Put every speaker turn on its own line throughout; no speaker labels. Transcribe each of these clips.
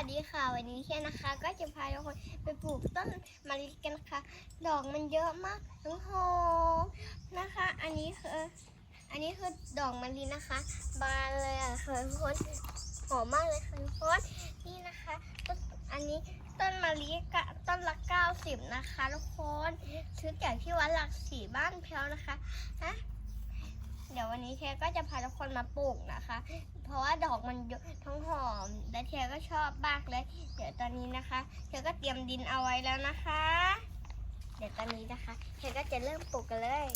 วัสดีค่ะ วันนี้เทียนนะคะ ก็จะพาทุกคนไปปลูกต้นมะลิกันนะคะ ดอกมันเยอะมากทั้งหอมนะคะ อันนี้คืออันนี้คือดอกมะลินะคะ บานเลยอะค่ะทุกคนหอมมากเลยค่ะทุกคนนี่นะคะต้นอันนี้ต้นมะลิกะต้นละเก้าสิบนะคะทุกคนซื้อจากที่วัดหลักสีบ้านแพลวนะคะ วันนี้เทียก็จะพาทุกคนมาปลูกนะคะ เพราะว่าดอกมันทั้งหอม และเทียก็ชอบมากเลย เดี๋ยวตอนนี้นะคะ เทียก็เตรียมดินเอาไว้แล้วนะคะ เดี๋ยวตอนนี้นะคะ เทียก็จะเริ่มปลูกกันเลย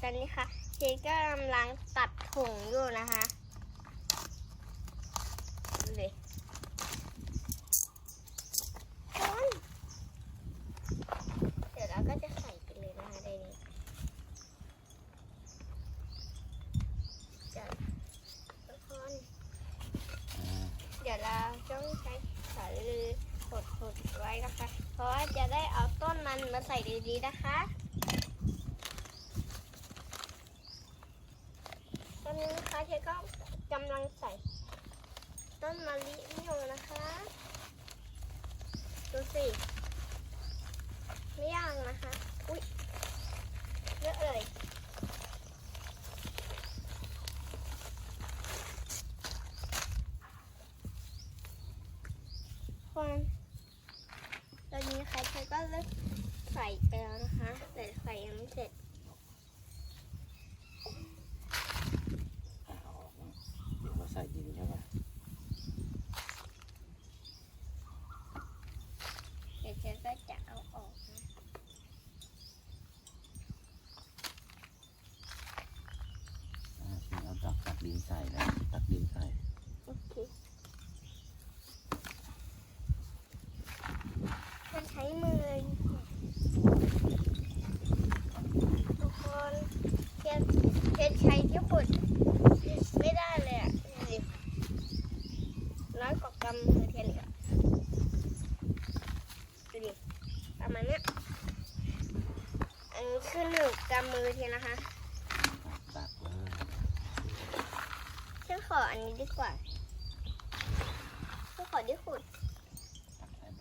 ตอนนี้ค่ะ เทียก็กำลังตัดถุงอยู่นะคะดูดิคนเดี๋ยวเราก็จะใส่ไปเลยนะคะในนี้จะทุกคน เดี๋ยวเราต้องใช้สายลือหดหดไว้นะคะ เพราะว่าจะได้เอาต้นมันมาใส่ดีๆนะคะ ตอนนี้นะคะเทก็กำลังใส่ ต้นมะลิอยู่นะคะ ดูสิไม่ยากนะคะ อุ้ยเยอะเลย คนตอนนี้ใครใครก็เริ่ม ใส่ไปแล้วนะคะ แต่ไข่ยังไม่เสร็จ
อ่าเอาออกมาเดี๋ยวเราใส่ดินใช่ไหม
เดี๋ยวเจ๊ก็จะเอาออกนะ
อ่าทีนี้เอาตักตักดินใส่แล้วตักดินใส่
โอเคมันใช้มือทุกคน เทียนเทียนใช้ที่ขุดไม่ได้เลยอะน้อยกว่ากำมือเทียนอีกอะดูดิประมาณเนี้ยอันนี้คือหนึ่งกำมือเทียนนะคะ
ตักตักเลย
ฉันขออันนี้ดีกว่าฉันขอที่ขุด
ตักใส่ไป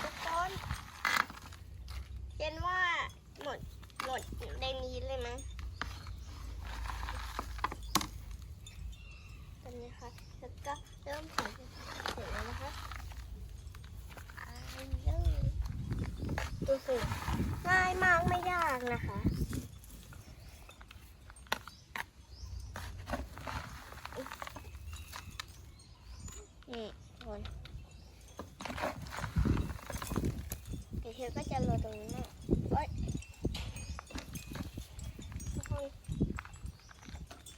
ทุกคนเย็นว่าหมดหม ดในนี้เลยมั้งตอนนี้ค่ะ แล้วก็เริ่มใส่เสร็จแล้วนะคะดูสิง่ายมากไม่ยากนะคะนี่คนเดี๋ยวเธอก็จะโรยตรงนี้นะโอ๊ยทุกคน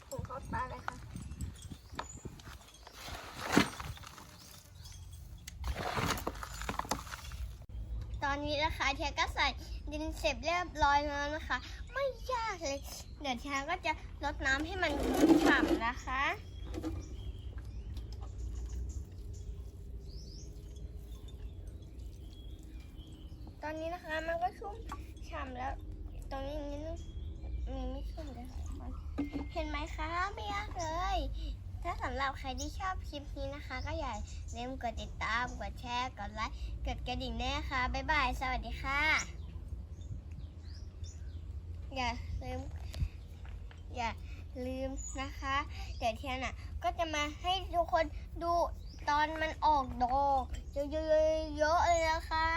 ถุงเข้าตาเลยค่ะ ตอ นะคะเทียก็ใส่ดินเสร็จเรียบร้อยแล้วนะคะ ไม่ยากเลย เดี๋ยวเทียก็จะรดน้ำให้มันฉ่ำนะคะตอนนี้นะคะมันก็ชุ่มฉ่ำแล้ว ตรงนี้นิดนึงมีไม่ชุ่มเลยเห็นไหมคะไม่ยากเลย ถ้าสำหรับใครที่ชอบคลิปนี้นะคะ ก็อย่าลืมกดติดตาม กดแชร์ กดไลค์ กดกระดิ่งด้วยนะคะ บ๊ายบาย สวัสดีค่ะ อย่าลืม อย่าลืมนะคะ เดี๋ยวเทียนอะ ก็จะมาให้ทุกคนดูตอนมันออกดอกเยอะๆๆเลยนะคะ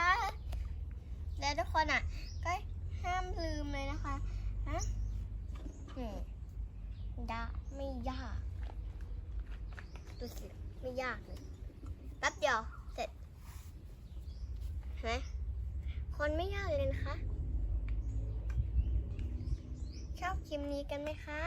และทุกคนอะ ก็ห้ามลืมเลยนะคะฮะอืมดาไม่ยาก ดูสิไม่ยากเลยแป๊บเดียวเสร็จเห็นไหมคนไม่ยากเลยนะคะ ชอบคลิปนี้กันไหมคะ